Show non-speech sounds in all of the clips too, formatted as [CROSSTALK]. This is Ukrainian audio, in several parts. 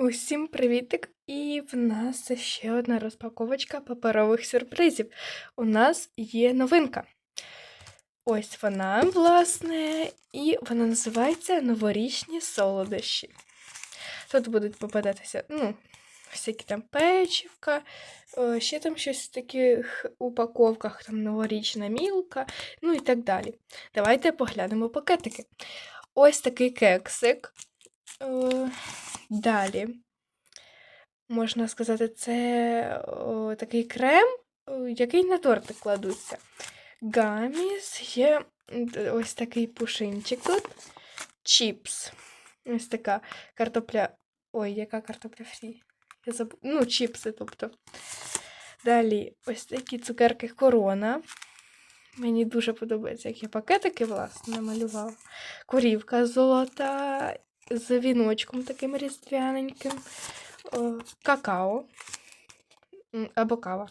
Усім привітик! І в нас ще одна розпаковочка паперових сюрпризів. У нас є новинка. Ось вона, власне, і вона називається Новорічні солодощі. Тут будуть попадатися, ну, всякі там печівка, е, ще там щось в таких упаковках, там новорічна мілка, ну і так далі. Давайте поглянемо пакетики. Ось такий кексик. Далі. Можна сказати, це о, такий крем, який на тортик кладуться. Гаміс є ось такий пушинчик тут. Чіпс. Ось така картопля. Ой, яка картопля фрі? Я забу... Ну, чіпси, тобто. Далі ось такі цукерки корона. Мені дуже подобається, як я пакетики, власне, намалювала. Корівка золота з віночком таким різдвяненьким, какао або кава.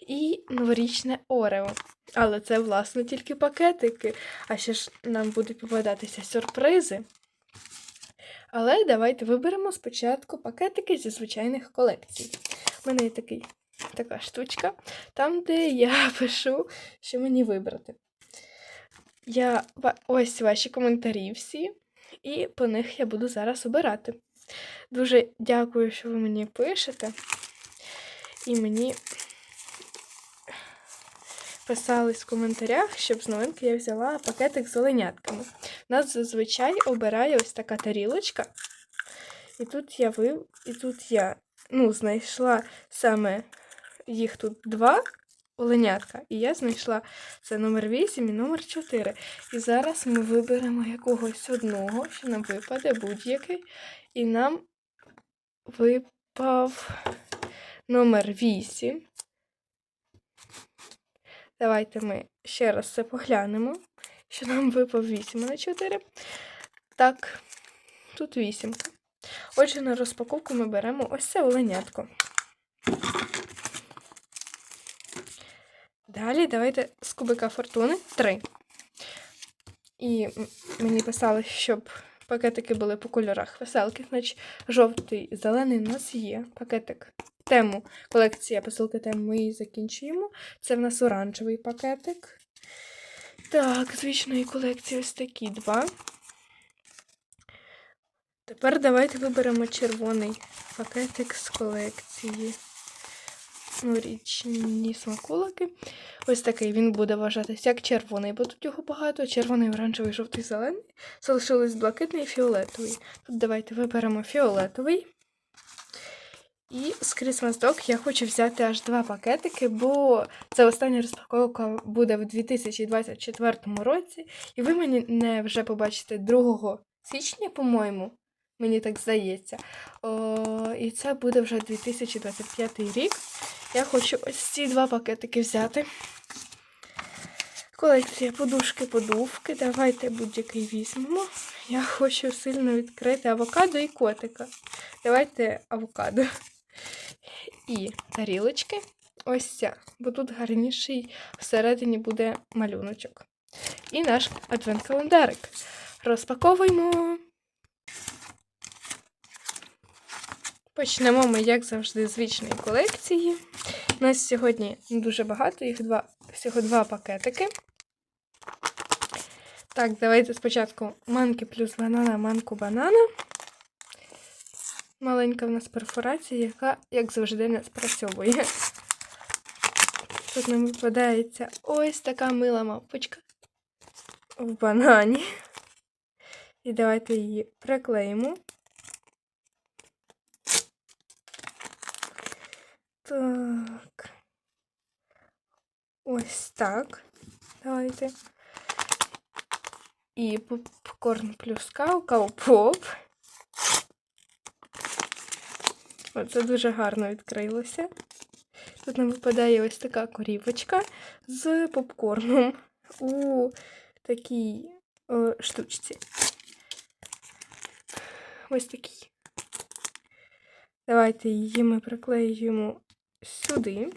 І новорічне орео. Але це, власне, тільки пакетики. А ще ж нам будуть попадатися сюрпризи. Але давайте виберемо спочатку пакетики зі звичайних колекцій. У мене є такий, така штучка, там, де я [LAUGHS] пишу, що мені вибрати. Я ось ваші коментарі всі, і по них я буду зараз обирати. Дуже дякую, що ви мені пишете. І мені писали в коментарях, щоб з новинки я взяла пакетик з оленятками. Нас зазвичай обирає ось така тарілочка. І тут я вив... і тут я ну, знайшла саме їх тут два оленятка. І я знайшла це номер 8 і номер 4. І зараз ми виберемо якогось одного, що нам випаде будь-який. І нам випав номер 8. Давайте ми ще раз це поглянемо, що нам випав 8 на 4. Так, тут 8. Отже, на розпаковку ми беремо ось це оленятко. Далі давайте з кубика фортуни 3. І мені писали, щоб пакетики були по кольорах веселки. Значить, жовтий, зелений у нас є пакетик. Тему колекція посилки тему ми її закінчуємо. Це в нас оранжевий пакетик. Так, звичної колекції ось такі два. Тепер давайте виберемо червоний пакетик з колекції. Новорічні смаколики. Ось такий він буде вважатися як червоний, бо тут його багато. Червоний, оранжевий, жовтий, зелений. Залишились блакитний і фіолетовий. Тут давайте виберемо фіолетовий. І з Christmas Dog я хочу взяти аж два пакетики, бо це остання розпаковка буде в 2024 році. І ви мене вже побачите 2 січня, по-моєму. Мені так здається. О, і це буде вже 2025 рік. Я хочу ось ці два пакетики взяти. Колекція подушки-подувки. Давайте будь-який візьмемо. Я хочу сильно відкрити авокадо і котика. Давайте авокадо. І тарілочки. Ось ця, бо тут гарніший всередині буде малюночок. І наш адвент-календарик. Розпаковуємо. Почнемо ми, як завжди, з вічної колекції. У нас сьогодні дуже багато, їх два, всього два пакетики. Так, давайте спочатку манки плюс банана, манку банана. Маленька в нас перфорація, яка, як завжди, не спрацьовує. Тут нам випадається ось така мила мавпочка в банані. І давайте її приклеїмо. Так. Ось так. Давайте. І попкорн плюс кау, кау-поп. Оце дуже гарно відкрилося. Тут нам випадає ось така корівочка з попкорном у такій о, штучці. Ось такій. Давайте її ми приклеюємо сюди.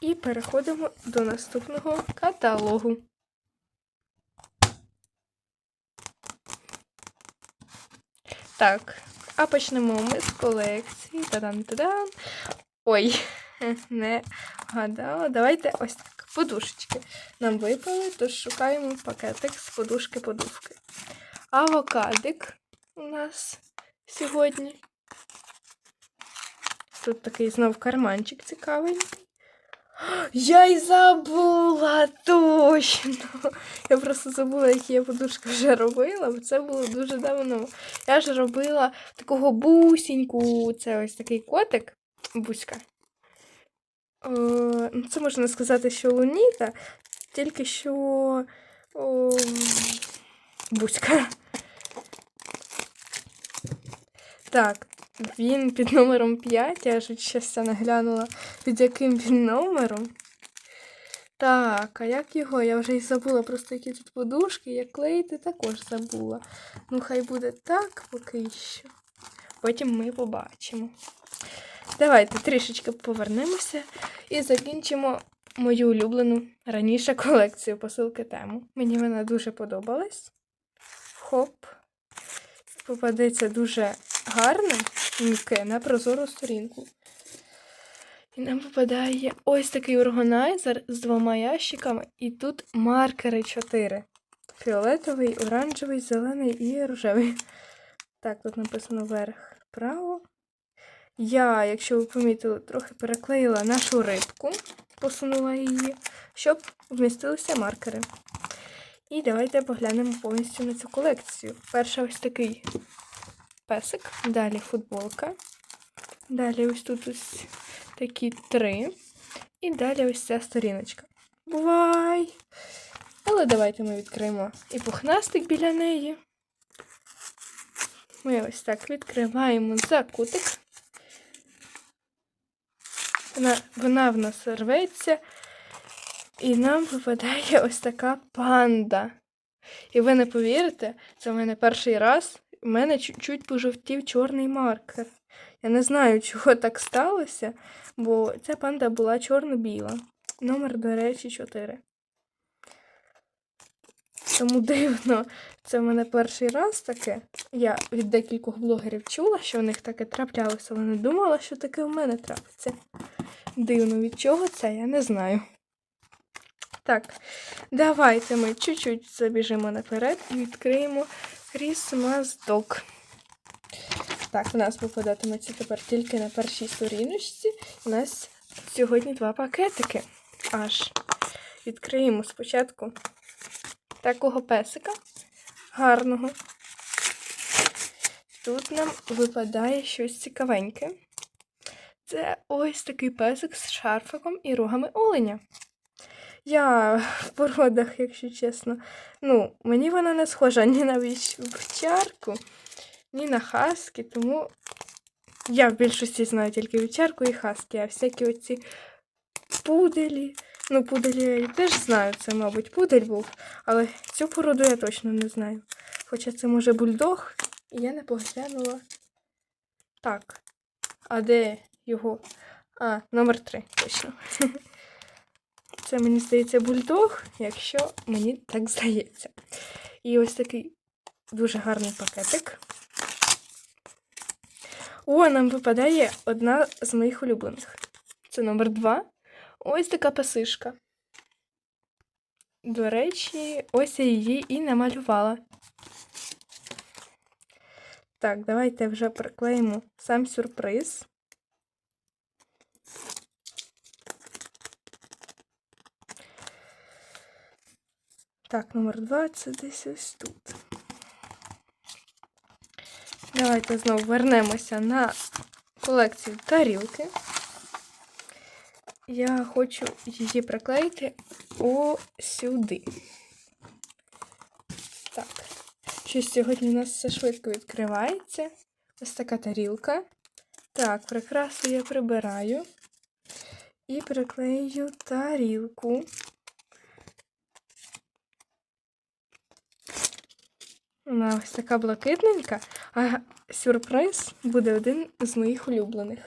І переходимо до наступного каталогу. Так, а почнемо ми з колекції. Та-дан-та-дан. Ой, [LAUGHS] не гадала. Давайте ось так. Подушечки. Нам випали, тож шукаємо пакетик з подушки-подушки. Авокадик у нас сьогодні. Тут такий знов карманчик цікавий. [GASPS] Я й забула точно. [LAUGHS] Я просто забула, які я подушки вже робила, бо це було дуже давно. Я ж робила такого бусіньку, це ось такий котик, буська. Е, ну, це можна сказати, що луніта, тільки що о, буська. Так, він під номером 5, я ж щастя наглянула, під яким він номером. Так, а як його? Я вже й забула просто які тут подушки, як клеїти також забула. Ну, хай буде так поки що. Потім ми побачимо. Давайте трішечки повернемося і закінчимо мою улюблену раніше колекцію посилки тему. Мені вона дуже подобалась. Хоп. Попадеться дуже гарно, м'яке, на прозору сторінку. І нам випадає ось такий органайзер з двома ящиками, і тут маркери 4. Фіолетовий, оранжевий, зелений і рожевий. Так, тут написано вверх право. Я, якщо ви помітили, трохи переклеїла нашу рибку, посунула її, щоб вмістилися маркери. І давайте поглянемо повністю на цю колекцію. Перша ось такий песик, далі футболка. Далі ось тут ось такі три. І далі ось ця сторіночка. Бувай! Але давайте ми відкриємо і пухнастик біля неї. Ми ось так відкриваємо закутик. Вона, вона в нас рветься. І нам випадає ось така панда. І ви не повірите, це в мене перший раз. У мене чуть-чуть пожовтів чорний маркер. Я не знаю, [LAUGHS] чого так сталося, бо ця панда була чорно-біла. Номер, до речі, 4. Тому дивно, це в мене перший раз таке. Я від декількох блогерів чула, що в них таке траплялося, але не думала, що таке в мене трапиться. Дивно, від чого це, я не знаю. Так, давайте ми чуть-чуть забіжимо наперед і відкриємо Christmas Dog. Так, у нас попадатиметься тепер тільки на першій сторіночці. У нас сьогодні два пакетики. Аж відкриємо спочатку такого песика гарного. Тут нам випадає щось цікавеньке. Це ось такий песик з шарфиком і рогами оленя. Я [LAUGHS] в породах, якщо чесно. Ну, мені вона не схожа ні на вівчарку, ні на хаски, тому я в більшості знаю тільки вівчарку і хаски, а всякі оці пуделі. Ну, пуделі я теж знаю, це, мабуть, пудель був, але цю породу я точно не знаю. Хоча це може бульдог, і я не поглянула. Так, а де його? А, номер 3, точно. [LAUGHS] Це, мені здається, бульдог, якщо мені так здається. І ось такий дуже гарний пакетик. О, нам випадає одна з моїх улюблених. Це номер 2. Ось така пасишка. До речі, ось я її і намалювала. Так, давайте вже приклеїмо сам сюрприз. Так, номер 2 це десь ось тут. Давайте знову вернемося на колекцію тарілки. Я хочу її приклеїти сюди. Так, щось сьогодні у нас все швидко відкривається. Ось така тарілка. Так, прикрасу я прибираю і приклею тарілку. Вона ось така блакитненька, а сюрприз буде один з моїх улюблених,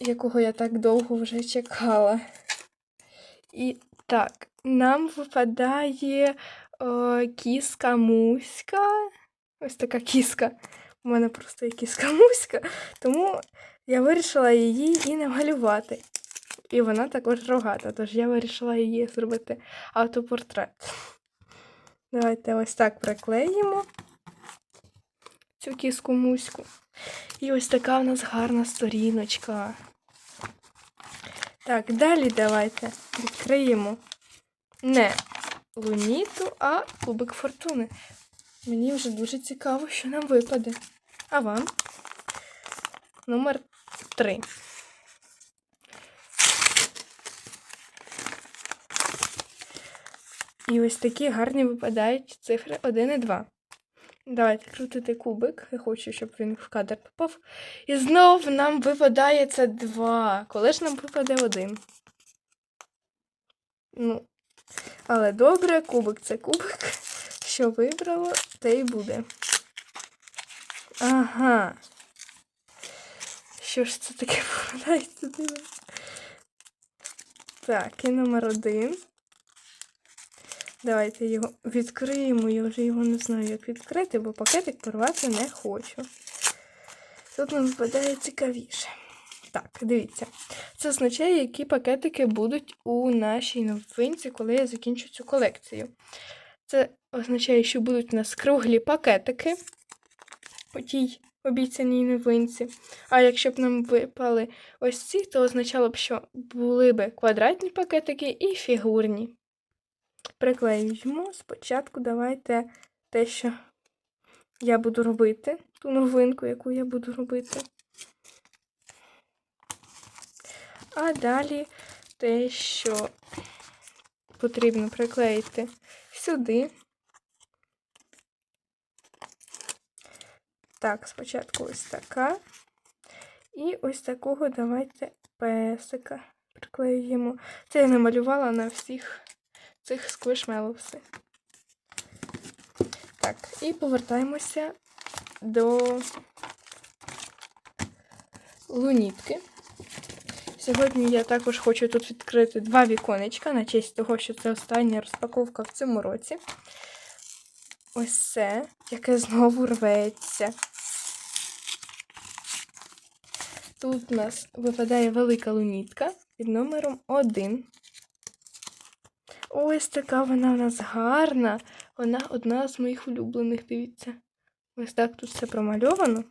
якого я так довго вже чекала. І так, нам випадає о, кіска Муська. Ось така кіска. У мене просто є кіска [LAUGHS] муська, тому я вирішила її і намалювати. І вона також рогата, тож я вирішила її зробити автопортрет. Давайте ось так приклеїмо цю кіску муську. І ось така в нас гарна сторіночка. Так, далі давайте відкриємо не луніту, а кубик фортуни. Мені вже дуже цікаво, що нам випаде. А вам? Номер 3. І ось такі гарні випадають цифри 1 і 2. Давайте крутити кубик. Я хочу, щоб він в кадр попав. І знов нам випадає це 2. Коли ж нам випаде 1? Ну, але добре, кубик це кубик. Що вибрало, те й буде. Ага. Що ж це таке [LAUGHS] попадається? Так, і номер один. Давайте його відкриємо. Я вже його не знаю, як відкрити, бо пакетик порвати не хочу. Тут нам випадає цікавіше. Так, дивіться. Це означає, які пакетики будуть у нашій новинці, коли я закінчу цю колекцію. Це означає, що будуть у нас круглі пакетики по тій обіцяній новинці. А якщо б нам випали ось ці, то означало б, що були б квадратні пакетики і фігурні. Приклеюємо. Спочатку давайте те, що я буду робити, ту новинку, яку я буду робити. А далі те, що потрібно приклеїти сюди. Так, спочатку ось така. І ось такого давайте песика приклеюємо. Це я намалювала на всіх цих сквишмеловси. Так, і повертаємося до лунітки. Сьогодні я також хочу тут відкрити два віконечка на честь того, що це остання розпаковка в цьому році. Ось це, яке знову рветься. Тут у нас випадає велика лунітка під номером 1. Ось така вона у нас гарна. Вона одна з моїх улюблених, дивіться. Ось так тут все промальовано.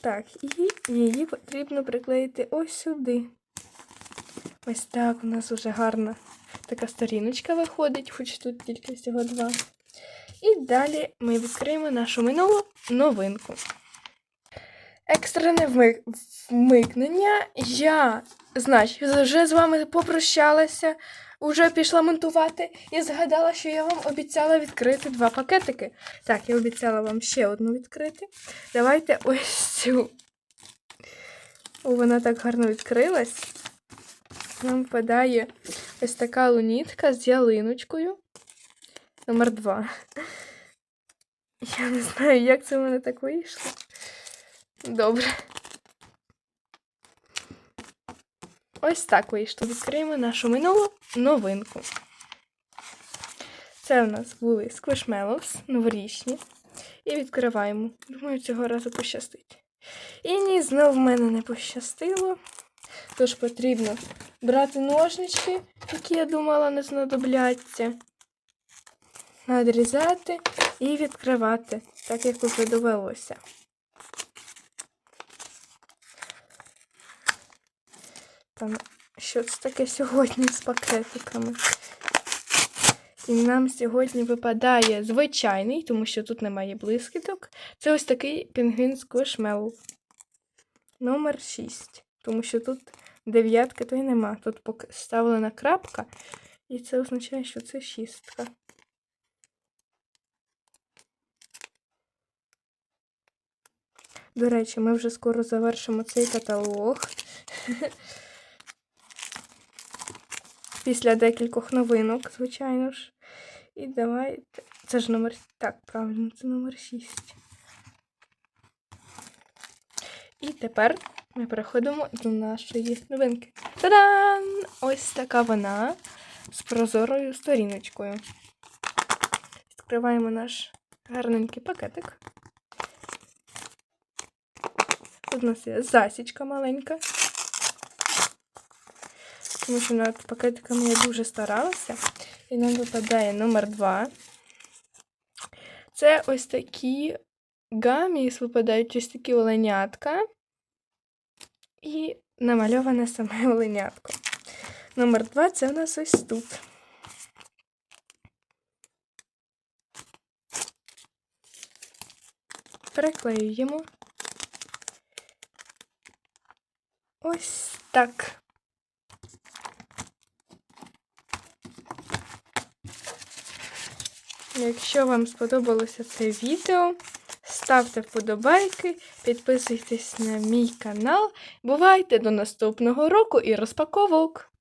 Так, і її потрібно приклеїти ось сюди. Ось так у нас вже гарна така сторіночка виходить, хоч тут тільки всього два. І далі ми відкриємо нашу минулу новинку. Екстрене вмик... вмикнення. Я, значить, вже з вами попрощалася, вже пішла монтувати і згадала, що я вам обіцяла відкрити два пакетики. Так, я обіцяла вам ще одну відкрити. Давайте ось цю. О, вона так гарно відкрилась. Нам впадає ось така лунітка з ялиночкою. Номер два. Я не знаю, як це в мене так вийшло. Добре. Ось так вийшло. Відкриємо нашу минулу новинку. Це у нас були Squishmallows, новорічні. І відкриваємо. Думаю, цього разу пощастить. І ні, знов в мене не пощастило. Тож потрібно брати ножнички, які я думала не знадобляться. Надрізати і відкривати, так як уже довелося. Там, що таке сьогодні з пакетиками? І нам сьогодні випадає звичайний, тому що тут немає блискіток. Це ось такий пінгвін Squishmallow. Номер 6. Тому що тут дев'ятки то й нема. Тут поставлена крапка, і це означає, що це шістка. До речі, ми вже скоро завершимо цей каталог. [LAUGHS] Після декількох новинок, звичайно ж. І давайте. Це ж номер. Так, правильно, це номер 6. І тепер ми переходимо до нашої новинки. Та-дам! Ось така вона. з прозорою сторіночкою. Відкриваємо наш гарненький пакетик. Тут у нас є засічка маленька. Тому що над пакетиками я дуже старалася. І нам випадає номер 2. Це ось такі гаміс випадають ось такі оленятка. І намальоване саме [LAUGHS] оленятко. Номер 2 це у нас ось тут. Приклеюємо. Ось так. Якщо вам сподобалося це відео, ставте вподобайки, підписуйтесь на мій канал. Бувайте до наступного року і розпаковок!